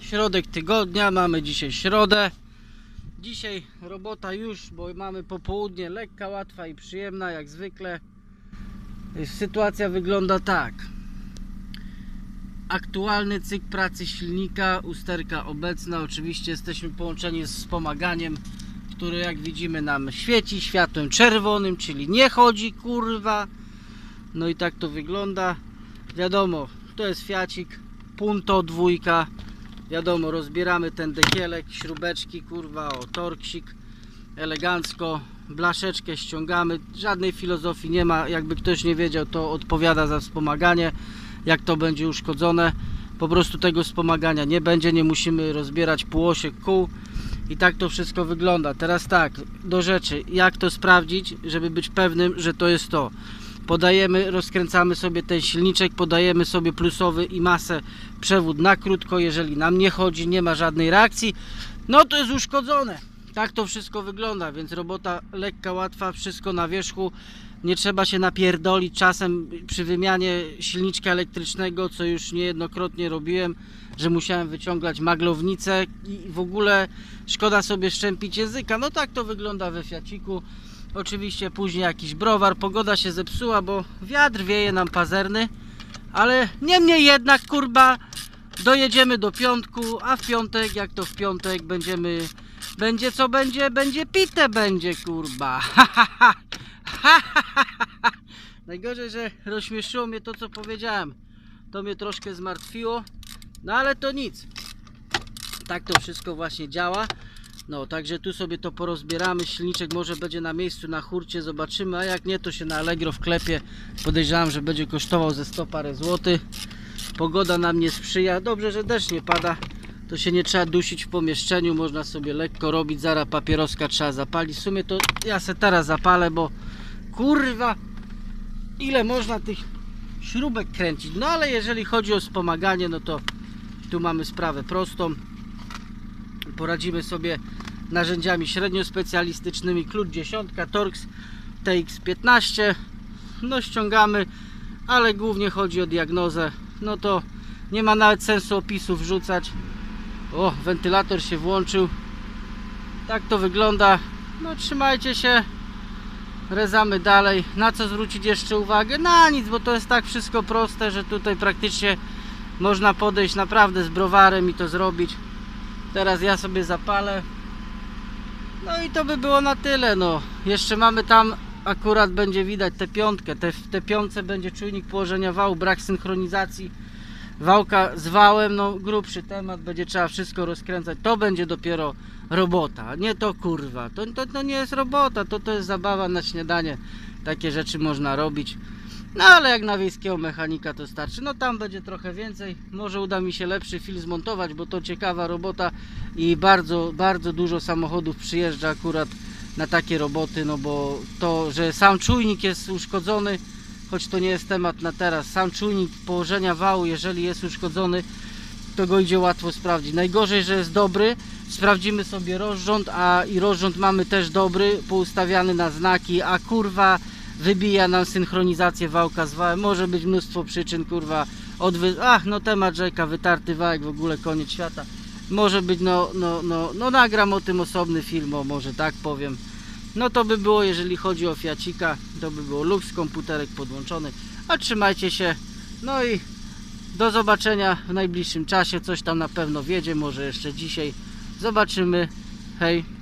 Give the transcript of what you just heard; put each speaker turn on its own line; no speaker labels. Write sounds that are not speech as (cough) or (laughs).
Środek tygodnia, mamy dzisiaj środę. Dzisiaj robota już, bo mamy popołudnie lekka, łatwa i przyjemna, jak zwykle. Sytuacja wygląda tak. Aktualny cykl pracy silnika, usterka obecna. Oczywiście jesteśmy połączeni z wspomaganiem, które jak widzimy nam świeci światłem czerwonym, czyli nie chodzi, kurwa. No i tak to wygląda. Wiadomo, to jest Fiacik, Punto dwójka. Wiadomo, rozbieramy ten dekielek, śrubeczki, kurwa, o torksik, elegancko, blaszeczkę ściągamy, żadnej filozofii nie ma, jakby ktoś nie wiedział, to odpowiada za wspomaganie, jak to będzie uszkodzone, po prostu tego wspomagania nie będzie, nie musimy rozbierać półosiek kół. I tak to wszystko wygląda. Teraz tak, do rzeczy, jak to sprawdzić, żeby być pewnym, że to jest to podajemy, rozkręcamy sobie ten silniczek, podajemy sobie plusowy i masę przewód na krótko, jeżeli nam nie chodzi, nie ma żadnej reakcji, no to jest uszkodzone. Tak to wszystko wygląda, więc robota lekka, łatwa, wszystko na wierzchu. Nie trzeba się napierdolić czasem przy wymianie silniczka elektrycznego, co już niejednokrotnie robiłem, że musiałem wyciągać maglownicę i w ogóle szkoda sobie szczępić języka. No tak to wygląda we Fiaciku. Oczywiście później jakiś browar, pogoda się zepsuła, bo wiatr wieje nam pazerny, ale niemniej jednak kurba dojedziemy do piątku, a w piątek, jak to w piątek będziemy, będzie co będzie, będzie pite będzie kurba. (laughs) Najgorzej, że rozśmieszyło mnie to co powiedziałem, to mnie troszkę zmartwiło, no ale to nic. Tak to wszystko właśnie działa. No, także tu sobie to porozbieramy. Silniczek może będzie na miejscu na hurcie, zobaczymy. A jak nie, to się na Allegro wklepie. Podejrzewam, że będzie kosztował ze 100 parę złotych. Pogoda nam nie sprzyja. Dobrze, że deszcz nie pada. To się nie trzeba dusić w pomieszczeniu. Można sobie lekko robić. Zaraz papieroska trzeba zapalić. W sumie to ja se teraz zapalę, bo kurwa, ile można tych śrubek kręcić. No ale jeżeli chodzi o wspomaganie, no to tu mamy sprawę prostą poradzimy sobie narzędziami średnio specjalistycznymi klucz 10 Torx TX15 no ściągamy ale głównie chodzi o diagnozę. No to nie ma nawet sensu opisu wrzucać. O wentylator się włączył. Tak to wygląda. No trzymajcie się. Rezamy dalej. Na co zwrócić jeszcze uwagę? Na nic bo to jest tak wszystko proste że tutaj praktycznie można podejść naprawdę z browarem i to zrobić Teraz ja sobie zapalę. No i to by było na tyle. No. Jeszcze mamy tam, akurat będzie widać tę piątkę. Te, w te piątce będzie czujnik położenia wału, brak synchronizacji. Wałka z wałem, no grubszy temat, będzie trzeba wszystko rozkręcać. To będzie dopiero robota, nie to kurwa. To, to, to nie jest robota, to, to jest zabawa na śniadanie. Takie rzeczy można robić. No ale jak na wiejskiego mechanika to starczy. No tam będzie trochę więcej. Może uda mi się lepszy film zmontować, bo to ciekawa robota i bardzo, bardzo dużo samochodów przyjeżdża akurat na takie roboty, no bo to, że sam czujnik jest uszkodzony, choć to nie jest temat na teraz, sam czujnik położenia wału, jeżeli jest uszkodzony, to go idzie łatwo sprawdzić. Najgorzej, że jest dobry, sprawdzimy sobie rozrząd, a i rozrząd mamy też dobry, poustawiany na znaki, a kurwa wybija nam synchronizację wałka z wałem. Może być mnóstwo przyczyn, kurwa, odwy... Ach, no temat rzeka, wytarty wałek, w ogóle koniec świata. Może być, no, no, no, no nagram o tym osobny film, o może tak powiem. No to by było, jeżeli chodzi o Fiacika, to by było Lux, komputerek podłączony. A trzymajcie się, no i do zobaczenia w najbliższym czasie. Coś tam na pewno wiedzie, może jeszcze dzisiaj. Zobaczymy. Hej.